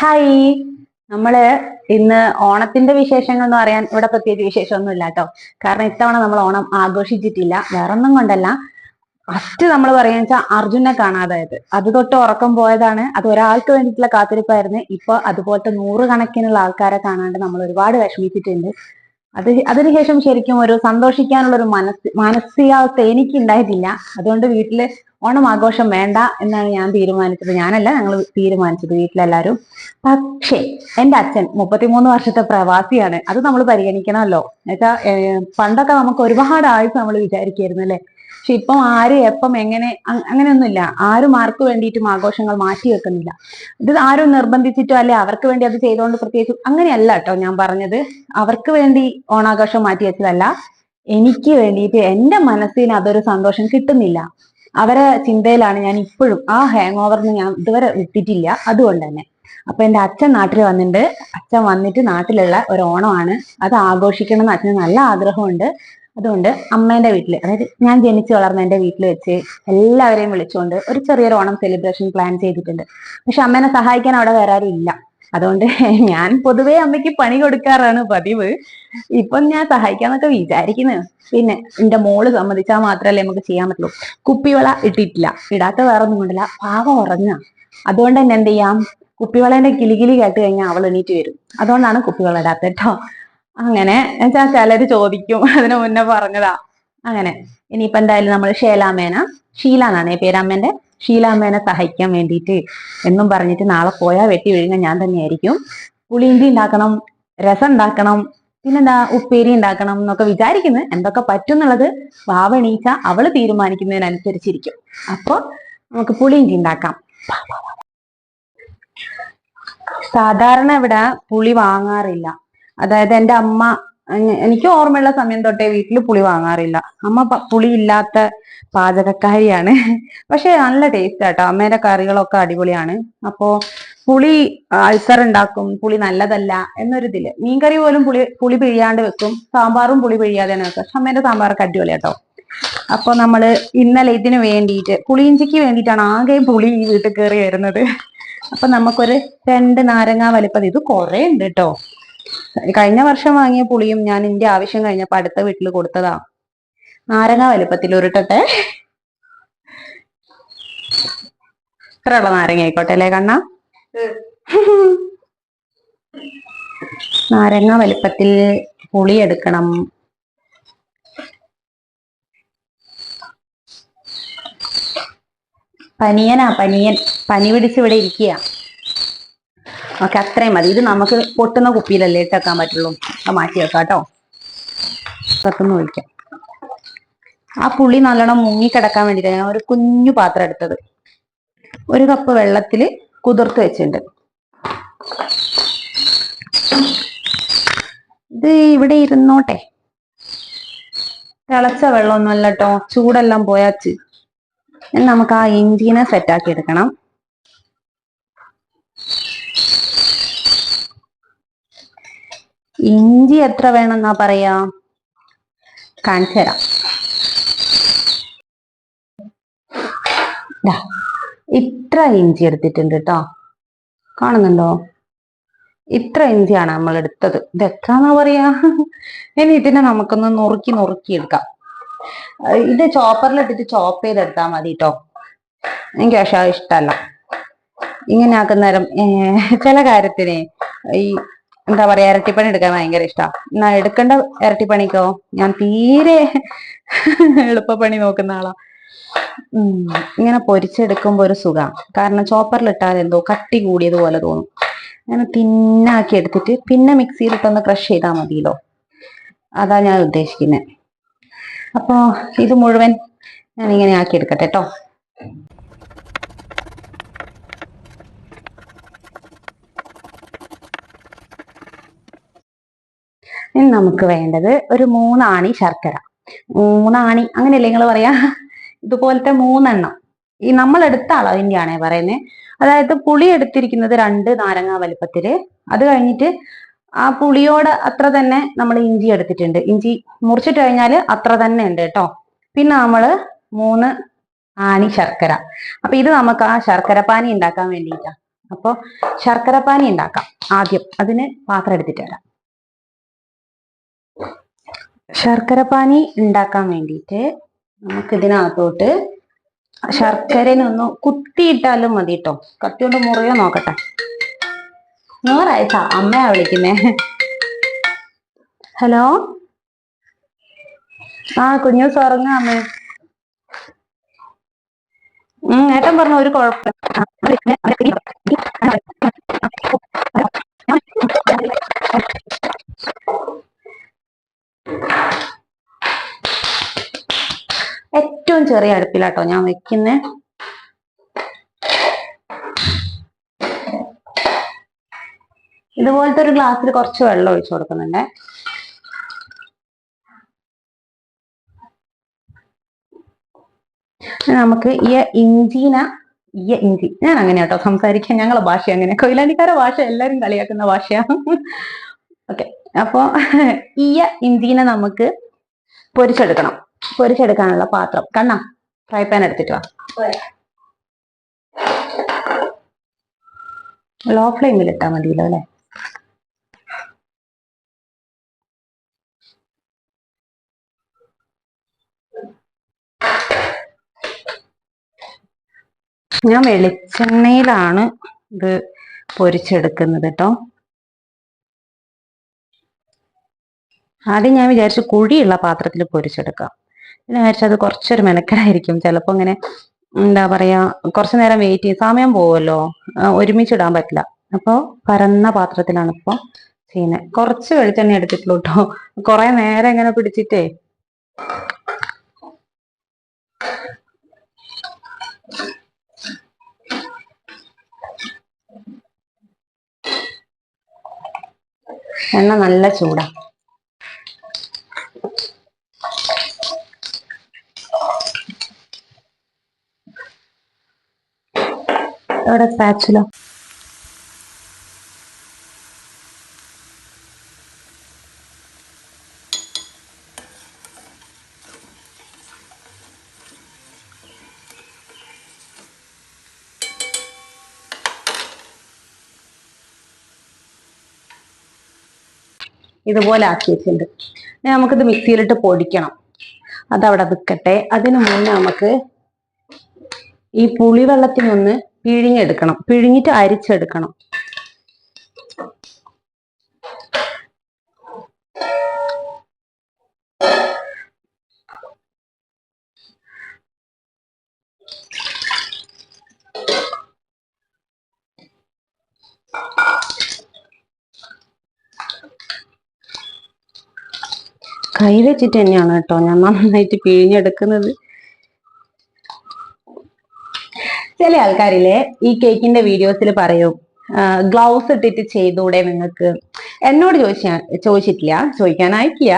Hi നമ്മൾ ഇന്ന് ഓണത്തിന്റെ വിശേഷങ്ങൾ എന്ന് പറയാൻ ഇവിടെ പ്രത്യേകിച്ച് വിശേഷമൊന്നും ഇല്ല കേട്ടോ കാരണം ഇത്തവണ നമ്മൾ ഓണം ആഘോഷിച്ചിട്ടില്ല. വേറൊന്നും കൊണ്ടല്ല. ഫസ്റ്റ് നമ്മൾ പറയുക വെച്ചാൽ അർജുനെ കാണാതായത് അത് തൊട്ട് ഉറക്കം പോയതാണ്. അത് ഒരാൾക്ക് വേണ്ടിയിട്ടുള്ള കാത്തിരിപ്പായിരുന്നു. ഇപ്പൊ അതുപോലത്തെ നൂറുകണക്കിനുള്ള ആൾക്കാരെ കാണാണ്ട് നമ്മൾ ഒരുപാട് വിഷമിച്ചിട്ടുണ്ട്. അത് അതിനുശേഷം ശരിക്കും ഒരു സന്തോഷിക്കാനുള്ള ഒരു മനസ് മാനസികാവസ്ഥ എനിക്ക് ഉണ്ടായിട്ടില്ല അതുകൊണ്ട് വീട്ടിൽ ഓണം ആഘോഷം വേണ്ട എന്നാണ് ഞാൻ തീരുമാനിച്ചത്. ഞാനല്ല ഞങ്ങൾ തീരുമാനിച്ചത് വീട്ടിലെല്ലാരും. പക്ഷേ എന്റെ അച്ഛൻ മുപ്പത്തിമൂന്ന് വർഷത്തെ പ്രവാസിയാണ്. അത് നമ്മൾ പരിഗണിക്കണമല്ലോ. എന്നുവെച്ചാ പണ്ടൊക്കെ നമുക്ക് ഒരുപാട് ആയുസ് നമ്മൾ വിചാരിക്കായിരുന്നു അല്ലേ? പക്ഷെ ഇപ്പം ആര് എപ്പം എങ്ങനെ അങ്ങനെയൊന്നുമില്ല. ആരും ആർക്ക് വേണ്ടിയിട്ടും ആഘോഷങ്ങൾ മാറ്റി വെക്കുന്നില്ല. ഇത് ആരും നിർബന്ധിച്ചിട്ടോ അല്ലെ അവർക്ക് വേണ്ടി അത് ചെയ്തുകൊണ്ട് പ്രത്യേകിച്ച് അങ്ങനെയല്ല കേട്ടോ ഞാൻ പറഞ്ഞത്. അവർക്ക് വേണ്ടി ഓണാഘോഷം മാറ്റി വെച്ചതല്ല. എനിക്ക് വേണ്ടിയിട്ട് എന്റെ മനസ്സിന് അതൊരു സന്തോഷം കിട്ടുന്നില്ല. അവരെ ചിന്തയിലാണ് ഞാൻ ഇപ്പോഴും ആ ഹാങ് ഓവറിന് ഞാൻ ഇതുവരെ വിട്ടിട്ടില്ല. അതുകൊണ്ട് തന്നെ അപ്പൊ എന്റെ അച്ഛൻ നാട്ടിൽ വന്നിട്ടുണ്ട്. അച്ഛൻ വന്നിട്ട് നാട്ടിലുള്ള ഒരു ഓണമാണ്. അത് ആഘോഷിക്കണം എന്ന് അച്ഛന് നല്ല ആഗ്രഹമുണ്ട്. അതുകൊണ്ട് അമ്മേന്റെ വീട്ടിൽ അതായത് ഞാൻ ജനിച്ചു വളർന്ന എന്റെ വീട്ടിൽ വെച്ച് എല്ലാവരെയും വിളിച്ചുകൊണ്ട് ഒരു ചെറിയൊരു ഓണം സെലിബ്രേഷൻ പ്ലാൻ ചെയ്തിട്ടുണ്ട്. പക്ഷെ അമ്മേനെ സഹായിക്കാൻ അവിടെ ഇല്ല. അതുകൊണ്ട് ഞാൻ പൊതുവെ അമ്മയ്ക്ക് പണി കൊടുക്കാറാണ് പതിവ്. ഇപ്പം ഞാൻ സഹായിക്കാന്നൊക്കെ വിചാരിക്കുന്നു. പിന്നെ എന്റെ മോൾ സമ്മതിച്ചാൽ മാത്രമല്ലേ നമുക്ക് ചെയ്യാൻ പറ്റുള്ളൂ. കുപ്പിവള ഇട്ടിട്ടില്ല. ഇടാത്ത വേറെ ഒന്നും കൊണ്ടില്ല. പാവം ഉറങ്ങുക. അതുകൊണ്ട് തന്നെ എന്ത് ചെയ്യാം? കുപ്പിവളേന്റെ കിലികിലി കേട്ട് കഴിഞ്ഞാൽ അവൾ എണീറ്റ് വരും. അതുകൊണ്ടാണ് കുപ്പിവള ഇടാത്ത കേട്ടോ. അങ്ങനെ എന്നുവെച്ചാ ചിലര് ചോദിക്കും. അതിനു മുന്നേ പറഞ്ഞതാ. അങ്ങനെ. ഇനിയിപ്പോ എന്തായാലും നമ്മൾ ഷേലാമേന. ഷീല എന്നാണ് പേരമ്മേന്റെ ഷീലാമ്മേനെ സഹായിക്കാൻ വേണ്ടിയിട്ട് എന്നും പറഞ്ഞിട്ട് നാളെ പോയാൽ വെട്ടി വിഴുങ്ങ ഞാൻ തന്നെയായിരിക്കും. പുളിയിഞ്ചി ഉണ്ടാക്കണം രസം ഉണ്ടാക്കണം പിന്നെന്താ ഉപ്പേരി ഉണ്ടാക്കണം എന്നൊക്കെ വിചാരിക്കുന്നത് എന്തൊക്കെ പറ്റും എന്നുള്ളത് വാവണീച്ച അവൾ തീരുമാനിക്കുന്നതിനനുസരിച്ചിരിക്കും. അപ്പൊ നമുക്ക് പുളിയിഞ്ചി ഉണ്ടാക്കാം. സാധാരണ ഇവിടെ പുളി വാങ്ങാറില്ല. അതായത് എന്റെ അമ്മ എനിക്ക് ഓർമ്മയുള്ള സമയം തൊട്ടേ വീട്ടിൽ പുളി വാങ്ങാറില്ല. അമ്മ പുളി ഇല്ലാത്ത പാചകക്കാരിയാണ്. പക്ഷെ നല്ല ടേസ്റ്റ് ആട്ടോ. അമ്മേന്റെ കറികളൊക്കെ അടിപൊളിയാണ്. അപ്പോ പുളി അൾസർ ഉണ്ടാക്കും പുളി നല്ലതല്ല എന്നൊരിതിൽ. മീൻകറി പോലും പുളി പുളി പിഴിയാണ്ട് വെക്കും. സാമ്പാറും പുളി പിഴിയാതെയാണ് വെക്കുക. പക്ഷെ അമ്മേന്റെ സാമ്പാറൊക്കെ അടിപൊളി ആട്ടോ അപ്പൊ നമ്മൾ ഇന്നലെ ഇതിന് വേണ്ടിയിട്ട് പുളിയിഞ്ചിക്ക് വേണ്ടിയിട്ടാണ് ആകെ പുളി ഈ വീട്ടിൽ കയറി വരുന്നത്. അപ്പൊ നമുക്കൊരു രണ്ട് നാരങ്ങ വലിപ്പത് ഇത് കുറെ ഉണ്ട് കേട്ടോ കഴിഞ്ഞ വർഷം വാങ്ങിയ പുളിയും ഞാൻ എന്റെ ആവശ്യം കഴിഞ്ഞപ്പോ അടുത്ത വീട്ടിൽ കൊടുത്തതാ. നാരങ്ങ വലുപ്പത്തിൽ ഉരുട്ടട്ടെ. ഇത്രയുള്ള നാരങ്ങ ആയിക്കോട്ടെ അല്ലേ കണ്ണ? നാരങ്ങ വലുപ്പത്തിൽ പുളി എടുക്കണം. പനിയനാ പനിയൻ. പനി പിടിച്ച് ഇവിടെ ഇരിക്കുക ഓക്കെ അത്രയും മതി. ഇത് നമുക്ക് പൊട്ടുന്ന കുപ്പിയിലല്ലേ ഇട്ടേക്കാൻ പറ്റുള്ളൂ. അത് മാറ്റി വെക്കാം കേട്ടോ. പുറത്തുനിന്ന് ഒഴിക്കാം. ആ പുളി നല്ലോണം മുങ്ങിക്കിടക്കാൻ വേണ്ടിയിട്ട് ഞാൻ ഒരു കുഞ്ഞു പാത്രം എടുത്തത്. ഒരു കപ്പ് വെള്ളത്തിൽ കുതിർത്ത് വെച്ചിട്ടുണ്ട്. ഇത് ഇവിടെ ഇരുന്നോട്ടെ. തിളച്ച വെള്ളമൊന്നുമല്ല കേട്ടോ. ചൂടെല്ലാം പോയാച്ച് നമുക്ക് ആ ഇഞ്ചിനെ സെറ്റാക്കി എടുക്കണം. ഇഞ്ചി എത്ര വേണമെന്നാ പറയാ? കാണിച്ചു തരാം. ഇത്ര ഇഞ്ചി എടുത്തിട്ടുണ്ട് കേട്ടോ കാണുന്നുണ്ടോ? ഇത്ര ഇഞ്ചിയാണ് നമ്മൾ എടുത്തത്. ഇത് എത്രന്നാ പറയാ? ഇനി ഇതിനെ നമുക്കൊന്ന് നുറുക്കി നുറുക്കി എടുക്കാം. ഇത് ചോപ്പറിലിട്ടിട്ട് ചോപ്പ് ചെയ്തെടുത്താൽ മതി കേട്ടോ എനിക്ക് പക്ഷെ ഇഷ്ടമല്ല ഇങ്ങനെ ആക്കുന്നേരം ചില കാര്യത്തിന് ഈ എന്താ പറയാ ഇരട്ടിപ്പണി എടുക്കാൻ ഭയങ്കര ഇഷ്ടമാണ് എന്നാ എടുക്കേണ്ട ഇരട്ടിപ്പണിക്കോ? ഞാൻ തീരെ എളുപ്പപ്പണി നോക്കുന്ന ആളാ. ഇങ്ങനെ പൊരിച്ചെടുക്കുമ്പോ ഒരു സുഖം. കാരണം ചോപ്പറിലിട്ടാൽ എന്തോ കട്ടി കൂടിയതുപോലെ തോന്നും. അങ്ങനെ തിന്നാക്കി എടുത്തിട്ട് പിന്നെ മിക്സിയിലിട്ടൊന്ന് ക്രഷ് ചെയ്താൽ മതിയല്ലോ. അതാ ഞാൻ ഉദ്ദേശിക്കുന്നത് അപ്പോ ഇത് മുഴുവൻ ഞാൻ ഇങ്ങനെ ആക്കി എടുക്കട്ടെ കേട്ടോ ഇനി നമുക്ക് വേണ്ടത് ഒരു മൂന്നാണി ശർക്കര. മൂന്നാണി അങ്ങനെയല്ലേ നിങ്ങൾ പറയാ? ഇതുപോലത്തെ മൂന്നെണ്ണം. ഈ നമ്മൾ എടുത്ത അളവിന്റെയാണേ പറയുന്നത് അതായത് പുളി എടുത്തിരിക്കുന്നത് രണ്ട് നാരങ്ങ വലിപ്പത്തിൽ. അത് കഴിഞ്ഞിട്ട് ആ പുളിയോട് അത്ര തന്നെ നമ്മൾ ഇഞ്ചി എടുത്തിട്ടുണ്ട്. ഇഞ്ചി മുറിച്ചിട്ട് കഴിഞ്ഞാൽ അത്ര തന്നെ ഉണ്ട് കേട്ടോ. പിന്നെ നമ്മൾ മൂന്ന് ആണി ശർക്കര. അപ്പൊ ഇത് നമുക്ക് ആ ശർക്കര പാനി ഉണ്ടാക്കാൻ വേണ്ടിയിട്ടാ. അപ്പോൾ ശർക്കരപ്പാനി ഉണ്ടാക്കാം ആദ്യം. അതിന് പാത്രം എടുത്തിട്ട് വരാം. ശർക്കരപ്പാനി ഉണ്ടാക്കാൻ വേണ്ടിയിട്ട് നമുക്ക് ഇതിനകത്തോട്ട് ശർക്കരനൊന്ന് കുത്തിയിട്ടാലും മതി കേട്ടോ കത്തി കൊണ്ട് മുറിയോ നോക്കട്ടെ. നൂറായിട്ടാ അമ്മയാ വിളിക്കുന്നേ. ഹലോ? ആ കുഞ്ഞു ഉറങ്ങാ അമ്മേ. ഉം ഏട്ടൻ പറഞ്ഞ ഒരു കുഴപ്പം അടുപ്പിലാട്ടോ ഞാൻ വെക്കുന്നേ. ഇതുപോലത്തെ ഒരു ഗ്ലാസ്സിൽ കുറച്ച് വെള്ളം ഒഴിച്ചു കൊടുക്കുന്നുണ്ട്. നമുക്ക് ഈ ഇഞ്ചിന ഈ ഇഞ്ചി. ഞാൻ അങ്ങനെ കേട്ടോ സംസാരിക്കാൻ ഞങ്ങളെ ഭാഷ അങ്ങനെ. കൊയിലാണ്ടിക്കാരെ ഭാഷ എല്ലാരും കളിയാക്കുന്ന ഭാഷയാണ് ഓക്കെ അപ്പോ ഈ ഇഞ്ചിനെ നമുക്ക് പൊരിച്ചെടുക്കണം. പൊരിച്ചെടുക്കാനുള്ള പാത്രം. കണ്ണ. ഫ്രൈ പാൻ എടുത്തിട്ട് വാ. ലോ ഫ്ലെയിമിൽ ഇട്ടാ മതിയല്ലോ അല്ലെ? ഞാൻ വെളിച്ചെണ്ണയിലാണ് ഇത് പൊരിച്ചെടുക്കുന്നത് കേട്ടോ. ആദ്യം ഞാൻ വിചാരിച്ചു കുഴിയുള്ള പാത്രത്തിൽ പൊരിച്ചെടുക്കാം. പിന്നെ വിചാരിച്ചു അത് കുറച്ചൊരു മെനക്കെടായിരിക്കും. ചിലപ്പോ ഇങ്ങനെ എന്താ പറയാ കുറച്ചു നേരം വെയിറ്റ് ചെയ്യും സമയം പോവുമല്ലോ ഒരുമിച്ചിടാൻ പറ്റില്ല. അപ്പോൾ പരന്ന പാത്രത്തിലാണ് ഇപ്പോൾ ചെയ്യുന്നത് കുറച്ച് വെളിച്ചെണ്ണ എടുത്തിട്ടുള്ളൂ കേട്ടോ കുറെ നേരം ഇങ്ങനെ പിടിച്ചിട്ടേ. എണ്ണ നല്ല ചൂടാ. എവിടെ സ്പാച്ചുല ഇതുപോലെ ആക്കിയിട്ടുണ്ട്. ഇനി നമുക്കിത് മിക്സിയിലിട്ട് പൊടിക്കണം. അതവിടെ നിൽക്കട്ടെ. അതിനു മുന്നേ നമുക്ക് ഈ പുളിവെള്ളത്തിനൊന്ന് പിഴിഞ്ഞെടുക്കണം. പിഴിഞ്ഞിട്ട് അരിച്ചെടുക്കണം. കൈ വെച്ചിട്ട് തന്നെയാണ് കേട്ടോ ഞാൻ നന്നായിട്ട് പിഴിഞ്ഞെടുക്കുന്നത്. ചില ആൾക്കാരിലെ ഈ കേക്കിന്റെ വീഡിയോസിൽ പറയും ഗ്ലൗസ് ഇട്ടിട്ട് ചെയ്തൂടെ നിങ്ങൾക്ക്? എന്നോട് ചോദിച്ചാ ചോദിച്ചിട്ടില്ല ചോദിക്കാനായിട്ടില്ല.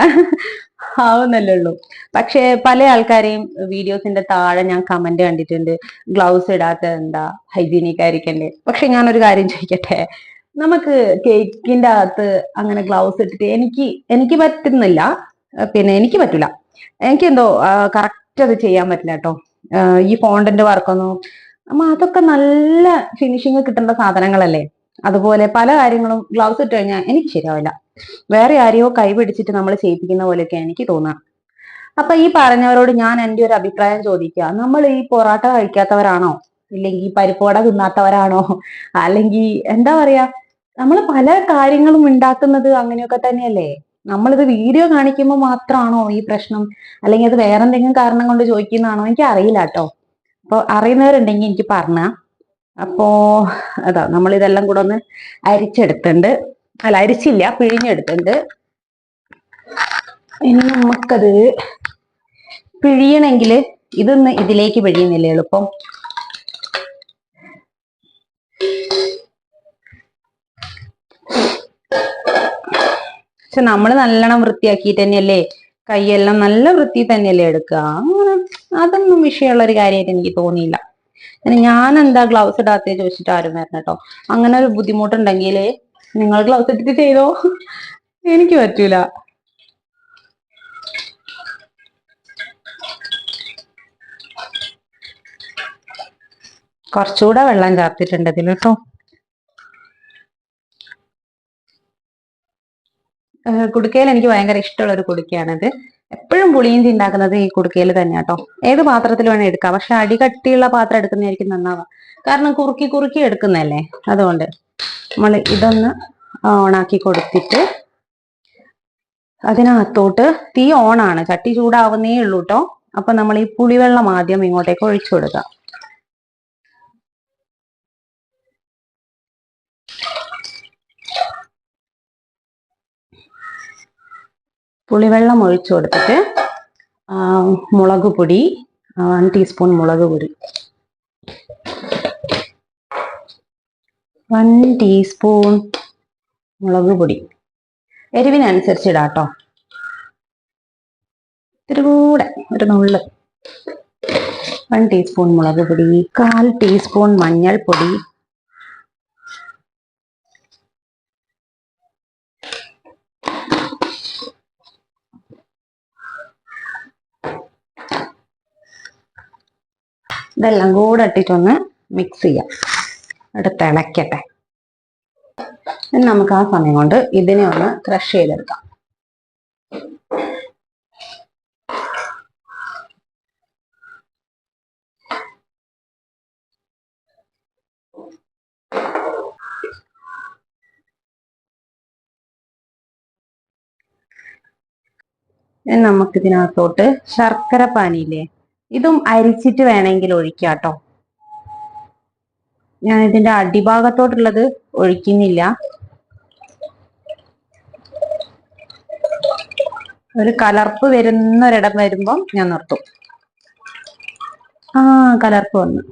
ആവുന്നല്ലേ ഉള്ളൂ. പക്ഷെ പല ആൾക്കാരെയും വീഡിയോസിന്റെ താഴെ ഞാൻ കമന്റ് കണ്ടിട്ടുണ്ട് ഗ്ലൗസ് ഇടാത്ത എന്താ ഹൈജീനിക് ആയിരിക്കണ്ടേ? പക്ഷെ ഞാനൊരു കാര്യം ചോദിക്കട്ടെ നമുക്ക് കേക്കിന്റെ അകത്ത് അങ്ങനെ ഗ്ലൗസ് ഇട്ടിട്ട് എനിക്ക് എനിക്ക് പറ്റുന്നില്ല പിന്നെ എനിക്ക് പറ്റില്ല എനിക്കെന്തോ കറക്റ്റ് അത് ചെയ്യാൻ പറ്റില്ല കേട്ടോ. ഈ ഫോണ്ടന്റ് വർക്കൊന്നും അമ്മ അതൊക്കെ നല്ല ഫിനിഷിങ് കിട്ടേണ്ട സാധനങ്ങളല്ലേ? അതുപോലെ പല കാര്യങ്ങളും ഗ്ലൗസ് ഇട്ട് കഴിഞ്ഞാൽ എനിക്ക് ശരിയാവില്ല. വേറെ ആരെയോ കൈ പിടിച്ചിട്ട് നമ്മൾ ചെയ്യിപ്പിക്കുന്ന പോലെയൊക്കെ എനിക്ക് തോന്നാം. അപ്പൊ ഈ പറഞ്ഞവരോട് ഞാൻ എന്റെ ഒരു അഭിപ്രായം ചോദിക്കുക നമ്മൾ ഈ പൊറാട്ട കഴിക്കാത്തവരാണോ? ഇല്ലെങ്കിൽ പരിപ്പോട തിന്നാത്തവരാണോ? അല്ലെങ്കിൽ എന്താ പറയാ നമ്മൾ പല കാര്യങ്ങളും ഉണ്ടാക്കുന്നത് അങ്ങനെയൊക്കെ തന്നെയല്ലേ? നമ്മളിത് വീഡിയോ കാണിക്കുമ്പോൾ മാത്രമാണോ ഈ പ്രശ്നം? അല്ലെങ്കിൽ അത് വേറെന്തെങ്കിലും കാരണം കൊണ്ട് ചോദിക്കുന്നതാണോ എനിക്ക് അറിയില്ല കേട്ടോ അപ്പൊ അറിയുന്നവരുണ്ടെങ്കിൽ എനിക്ക് പറഞ്ഞ. അപ്പോ അതാ നമ്മൾ ഇതെല്ലാം കൂടെ ഒന്ന് അരിച്ചെടുത്തുണ്ട് അല്ല അരിച്ചില്ല പിഴിഞ്ഞെടുത്തുണ്ട് ഇനി നമുക്കത് പിഴിയണമെങ്കിൽ ഇതൊന്ന് ഇതിലേക്ക് പിഴിയുന്നില്ല എളുപ്പം? പക്ഷെ നമ്മൾ നല്ലോണം വൃത്തിയാക്കിയിട്ട് തന്നെയല്ലേ കൈയെല്ലാം നല്ല വൃത്തി തന്നെയല്ലേ എടുക്കുക? അതൊന്നും വിഷയമുള്ള ഒരു കാര്യമായിട്ട് എനിക്ക് തോന്നിയില്ല. ഞാൻ എന്താ ഗ്ലൗസ് ഇടാത്തേ ചോദിച്ചിട്ട് ആരും വരണം കേട്ടോ. അങ്ങനെ ഒരു ബുദ്ധിമുട്ടുണ്ടെങ്കിൽ നിങ്ങൾ ഗ്ലൗസ് ഇട്ടിട്ട് ചെയ്തോ? എനിക്ക് പറ്റൂല. കുറച്ചുകൂടെ വെള്ളം ചേർത്തിട്ടുണ്ട് ഇതിൽ കേട്ടോ. കുടുക്കയിൽ എനിക്ക് ഭയങ്കര ഇഷ്ടമുള്ള ഒരു കുടുക്കയാണിത്. എപ്പോഴും പുളിയിഞ്ചി ഉണ്ടാക്കുന്നത് ഈ കുടുക്കയിൽ തന്നെ കേട്ടോ ഏത് പാത്രത്തിൽ വേണേൽ എടുക്കാം. പക്ഷെ അടികട്ടിയുള്ള പാത്രം എടുക്കുന്നതായിരിക്കും നന്നാവുക കാരണം കുറുക്കി കുറുക്കി എടുക്കുന്നതല്ലേ? അതുകൊണ്ട് നമ്മൾ ഇതൊന്ന് ഓണാക്കി കൊടുത്തിട്ട് അതിനകത്തോട്ട് തീ ഓണാണ്. ചട്ടി ചൂടാവുന്നേ ഉള്ളൂ കേട്ടോ അപ്പൊ നമ്മൾ ഈ പുളിവെള്ളം ആദ്യം ഇങ്ങോട്ടേക്ക് ഒഴിച്ചു കൊടുക്കാം. പുളിവെള്ളം ഒഴിച്ചു കൊടുത്തിട്ട് മുളക് പൊടി വൺ ടീസ്പൂൺ മുളക് പൊടി. വൺ ടീസ്പൂൺ മുളക് പൊടി. എരിവിനനുസരിച്ച് ഇടാം കേട്ടോ. ഇത്തിരി കൂടെ ഒരു നുള്ള്. വൺ ടീസ്പൂൺ മുളക് പൊടി കാൽ ടീസ്പൂൺ മഞ്ഞൾപ്പൊടി ഇതെല്ലാം കൂടെ ഇട്ടിട്ടൊന്ന് മിക്സ് ചെയ്യാം. എന്നിട്ട് തിളയ്ക്കട്ടെ ഇനി നമുക്ക് ആ സമയം കൊണ്ട് ഇതിനെ ഒന്ന് ക്രഷ് ചെയ്തെടുക്കാം. ഇനി നമുക്ക് ഇതിനകത്തോട്ട് ശർക്കര പാനിയില്ലേ? ഇതും അരിച്ചിട്ട് വേണമെങ്കിൽ ഒഴിക്കാം കേട്ടോ ഞാൻ ഇതിന്റെ അടിഭാഗത്തോട്ടുള്ളത് ഒഴിക്കുന്നില്ല. ഒരു കലർപ്പ് വരുന്നൊരിടം വരുമ്പം ഞാൻ നിർത്തും. ആ കലർപ്പ് വന്നു.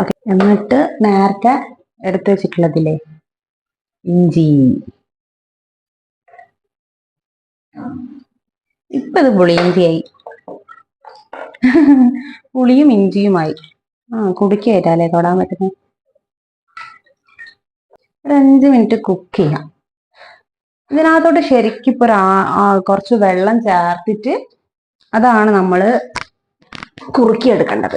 ഓക്കെ എന്നിട്ട് നേരത്തെ എടുത്തു വെച്ചിട്ടുള്ളതില്ലേ? ഇഞ്ചി. ഇപ്പൊ ഇത് പുളിയിഞ്ചിയായി. പുളിയും ഇഞ്ചിയുമായി. ആ കുടിക്കായിട്ടല്ലേ തൊടാൻ പറ്റുന്നത് ഒരു അഞ്ച് മിനിറ്റ് കുക്ക് ചെയ്യാം. ഇതിനകത്തോട്ട് ശരിക്കും ഇപ്പൊ ഒരു ആ- ആ കുറച്ച് വെള്ളം ചേർത്തിട്ട് അതാണ് നമ്മൾ കുറുക്കിയെടുക്കേണ്ടത്.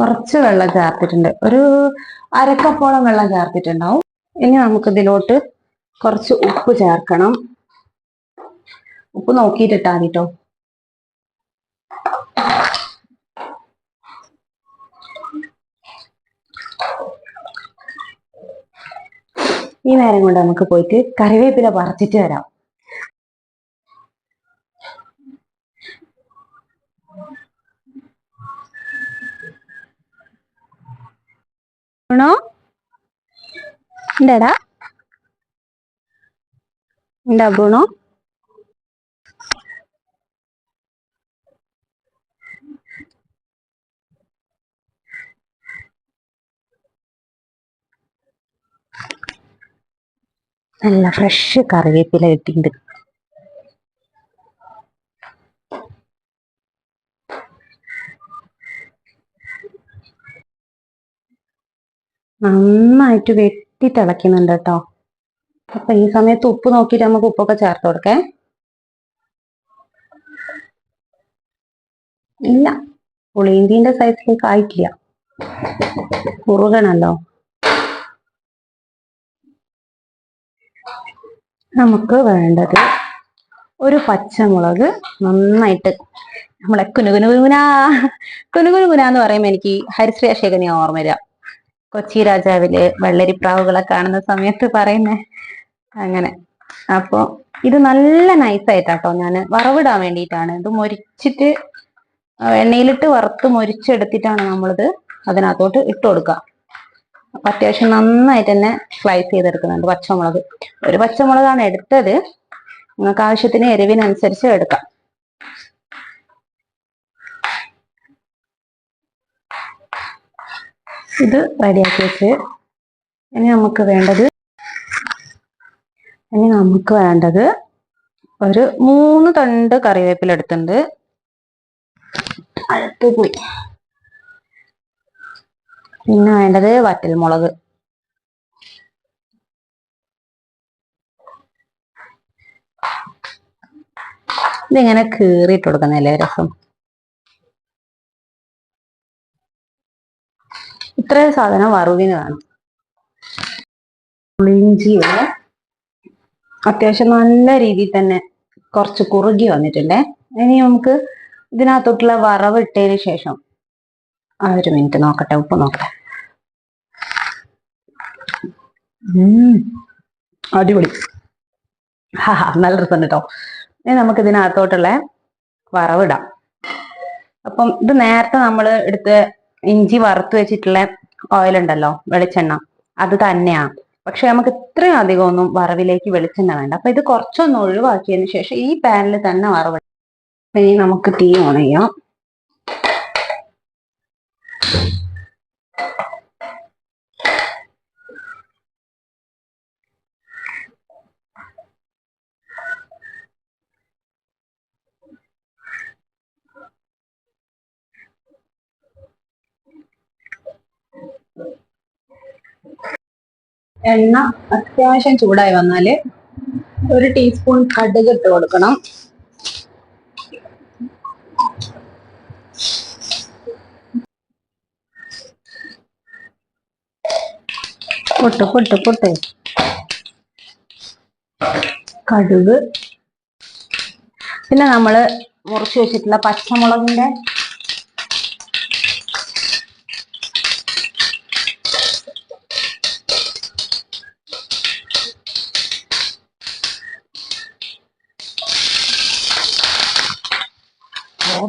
കുറച്ച് വെള്ളം ചേർത്തിട്ടുണ്ട്. ഒരു അരക്കപ്പോളം വെള്ളം ചേർത്തിട്ടുണ്ടാവും. ഇനി നമുക്ക് ഇതിലോട്ട് കുറച്ച് ഉപ്പ് ചേർക്കണം. ഉപ്പ് നോക്കിയിട്ടിട്ടാ കേട്ടോ ഈ നേരം കൊണ്ട് നമുക്ക് പോയിട്ട് കറിവേപ്പില പറിച്ചിട്ട് വരാം. ണോ എന്താടാ എന്താ നല്ല ഫ്രഷ് കറിവേപ്പില കിട്ടിയിട്ടുണ്ട്. നന്നായിട്ട് വെട്ടി തിളയ്ക്കുന്നുണ്ട് കേട്ടോ. അപ്പൊ ഈ സമയത്ത് ഉപ്പ് നോക്കിയിട്ട് നമുക്ക് ഉപ്പൊക്കെ ചേർത്ത് കൊടുക്കേ. ഇല്ല. പുളിയിന്തിന്റെ സൈസിലേക്ക് ആയിട്ടില്ല. കുറുകണല്ലോ. നമുക്ക് വേണ്ടത് ഒരു പച്ചമുളക് നന്നായിട്ട് നമ്മളെ കുനുകുനുകുനാ കുനുകുനുകുന എന്ന് പറയുമ്പോൾ എനിക്ക് ഹരിശ്രീ അശേഖനെ ഓർമ്മ വരിക കൊച്ചി രാജാവിൽ വെള്ളരിപ്രാവുകളെ കാണുന്ന സമയത്ത് പറയുന്നേ അങ്ങനെ. അപ്പൊ ഇത് നല്ല നൈസായിട്ടാട്ടോ ഞാൻ വറവിടാൻ വേണ്ടിയിട്ടാണ്. ഇത് മൊരിച്ചിട്ട് എണ്ണയിലിട്ട് വറുത്ത് മൊരിച്ചെടുത്തിട്ടാണ് നമ്മളിത് അതിനകത്തോട്ട് ഇട്ട് കൊടുക്കുക. അപ്പൊ അത്യാവശ്യം നന്നായിട്ട് തന്നെ സ്ലൈസ് ചെയ്തെടുക്കുന്നുണ്ട് പച്ചമുളക്. ഒരു പച്ചമുളകാണ് എടുത്തത്. നിങ്ങൾക്ക് ആവശ്യത്തിന് എരിവിനനുസരിച്ച് എടുക്കാം. ഇത് റെഡിയാക്കി വെച്ച് ഇനി നമുക്ക് വേണ്ടത് ഇനി നമുക്ക് വേണ്ടത് ഒരു മൂന്ന് തണ്ട് കറിവേപ്പില എടുത്തിട്ടുണ്ട്. അടുത്ത് പോയി പിന്നെ വേണ്ടത് വറ്റൽമുളക്. ഇതിങ്ങനെ കീറിയിട്ട് കൊടുക്കുന്നല്ലേ രസം? ഇത്രയും സാധനം വറുവിന് വേണം. പുളിയിഞ്ചിയുടെ അത്യാവശ്യം നല്ല രീതിയിൽ തന്നെ കുറച്ച് കുറുകി വന്നിട്ടുണ്ടേ. ഇനി നമുക്ക് ഇതിനകത്തോട്ടുള്ള വറവ് ഇട്ടതിന് ശേഷം ആ ഒരു മിനിറ്റ് നോക്കട്ടെ ഉപ്പ് നോക്കട്ടെ. അടിപൊളി. ഹാ നല്ല രസം കേട്ടോ ഇനി നമുക്ക് ഇതിനകത്തോട്ടുള്ള വറവിടാം അപ്പം ഇത് നേരത്തെ നമ്മൾ എടുത്ത് ഇഞ്ചി വറുത്ത് വെച്ചിട്ടുള്ള ഓയിൽ ഉണ്ടല്ലോ വെളിച്ചെണ്ണ അത് തന്നെയാണ് പക്ഷെ നമുക്ക് ഇത്രയും അധികം ഒന്നും വറവിലേക്ക് വെളിച്ചെണ്ണ വേണ്ട. അപ്പൊ ഇത് കുറച്ചൊന്ന് ഒഴിവാക്കിയതിന് ശേഷം ഈ പാനിൽ തന്നെ വറവ് ഇനി നമുക്ക് തീ ഓൺ ചെയ്യാം. എണ്ണ അത്യാവശ്യം ചൂടായി വന്നാൽ ഒരു ടീസ്പൂൺ കടുക് ഇട്ട് കൊടുക്കണം. പൊട്ട് പൊട്ട് പൊട്ട്. കടുക്. പിന്നെ നമ്മൾ മുറിച്ച് വെച്ചിട്ടുള്ള പച്ചമുളകിന്റെ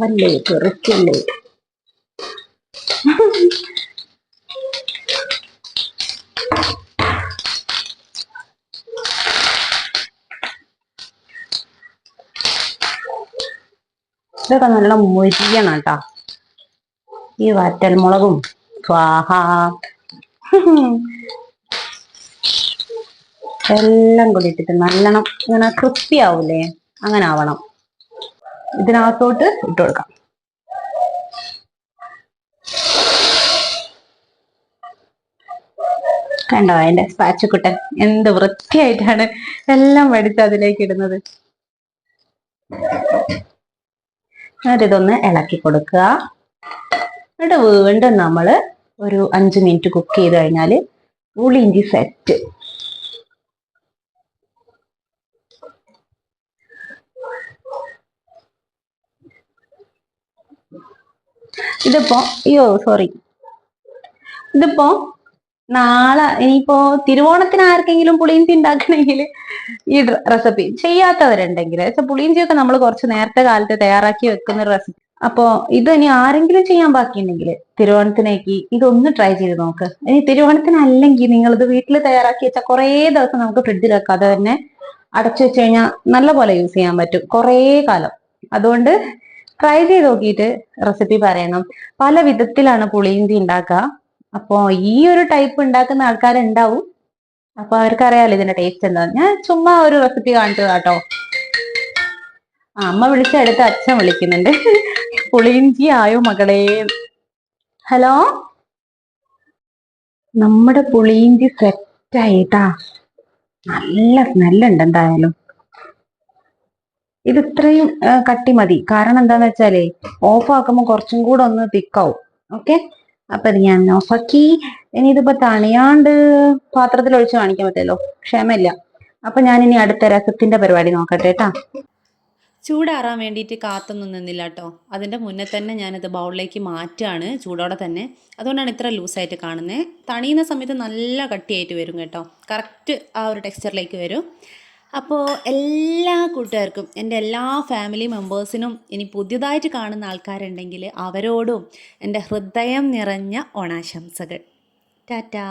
പോവല്ലേ തെറിക്കല്ലേ ഇതൊക്കെ നല്ല മുരിയണം കേട്ടോ ഈ വറ്റൽമുളകും സ്വാഹ. എല്ലാം കൂടി ഇട്ടിട്ട് നല്ലോണം ഇങ്ങനെ ക്രിസ്പി ആവൂലേ? അങ്ങനെ ആവണം. ഇതിനകത്തോട്ട് ഇട്ട് കൊടുക്കാം. കണ്ടോ അതിന്റെ സ്പാച്ചുക്കുട്ടൻ എന്ത് വൃത്തിയായിട്ടാണ് എല്ലാം വടിച്ച് അതിലേക്ക് ഇടുന്നത്. ഇതൊന്ന് ഇളക്കി കൊടുക്കുക. എന്നിട്ട് വീണ്ടും നമ്മൾ ഒരു അഞ്ച് മിനിറ്റ് കുക്ക് ചെയ്ത് കഴിഞ്ഞാൽ പുളിയിഞ്ചി സെറ്റ് ഇതിപ്പോ അയ്യോ സോറി ഇതിപ്പോ നാളെ ഇനിയിപ്പോ തിരുവോണത്തിന് ആർക്കെങ്കിലും പുളിയിഞ്ചി ഉണ്ടാക്കണമെങ്കിൽ ഈ റെസിപ്പി ചെയ്യാത്തവരുണ്ടെങ്കിൽ പുളിയിഞ്ചിയൊക്കെ നമ്മൾ കുറച്ച് നേരത്തെ കാലത്ത് തയ്യാറാക്കി വെക്കുന്ന റെസിപ്പി അപ്പോ ഇത് ഇനി ആരെങ്കിലും ചെയ്യാൻ ബാക്കിയുണ്ടെങ്കിൽ തിരുവോണത്തിനേക്ക് ഇതൊന്ന് ട്രൈ ചെയ്ത് നോക്ക്. ഇനി തിരുവോണത്തിന് അല്ലെങ്കിൽ നിങ്ങൾ ഇത് വീട്ടിൽ തയ്യാറാക്കി വെച്ചാൽ കുറേ ദിവസം നമുക്ക് ഫ്രിഡ്ജിൽ വെക്കാതെ തന്നെ അടച്ചു വെച്ച് കഴിഞ്ഞാൽ നല്ല പോലെ യൂസ് ചെയ്യാൻ പറ്റും. കുറേ കാലം. അതുകൊണ്ട് ട്രൈ ചെയ്ത് നോക്കിയിട്ട് റെസിപ്പി പറയണം. പല വിധത്തിലാണ് പുളിയിഞ്ചി ഉണ്ടാക്കുക. അപ്പോ ഈ ഒരു ടൈപ്പ് ഉണ്ടാക്കുന്ന ആൾക്കാരുണ്ടാവും. അപ്പൊ അവർക്കറിയാലോ ഇതിന്റെ ടേസ്റ്റ് എന്താ ഞാൻ ചുമ്മാ ഒരു റെസിപ്പി കാണിച്ചത് കേട്ടോ ആ, അമ്മ വിളിച്ചെടുത്ത് അച്ഛൻ വിളിക്കുന്നുണ്ട്. പുളിയിഞ്ചി ആയോ മകളെ? ഹലോ? നമ്മുടെ പുളിയിഞ്ചി സെറ്റായിട്ടാ നല്ല സ്മെല്ലുണ്ട് എന്തായാലും. ഇത് ഇത്രയും കട്ടി മതി. കാരണം എന്താന്ന് വെച്ചാലേ ഓഫ് ആക്കുമ്പോൾ കുറച്ചും കൂടെ ഒന്ന് തിക്കാവും ഓക്കെ അപ്പൊ ഇത് ഞാൻ ഓഫാക്കി ഇനി ഇതിപ്പോ തണിയാണ്ട് പാത്രത്തിൽ ഒഴിച്ച് കാണിക്കാൻ പറ്റല്ലോ ക്ഷമയില്ല. അപ്പൊ ഞാൻ ഇനി അടുത്ത രസത്തിന്റെ പരിപാടി നോക്കട്ടെ കേട്ടാ. ചൂടാറാൻ വേണ്ടിയിട്ട് കാത്തൊന്നും നിന്നില്ല കേട്ടോ. അതിന്റെ മുന്നേ തന്നെ ഞാനത് ബൗളിലേക്ക് മാറ്റുകയാണ് ചൂടോടെ തന്നെ. അതുകൊണ്ടാണ് ഇത്ര ലൂസായിട്ട് കാണുന്നത് തണിയുന്ന സമയത്ത് നല്ല കട്ടിയായിട്ട് വരും കേട്ടോ. കറക്റ്റ് ആ ഒരു ടെക്സ്ചറിലേക്ക് വരും. അപ്പോൾ എല്ലാ കൂട്ടുകാർക്കും എന്റെ എല്ലാ ഫാമിലി മെമ്പേഴ്സിനും ഇനി പുതിയതായിട്ട് കാണുന്ന ആൾക്കാരുണ്ടെങ്കിൽ അവരോടും എന്റെ ഹൃദയം നിറഞ്ഞ ഓണാശംസകൾ. ടാറ്റാ.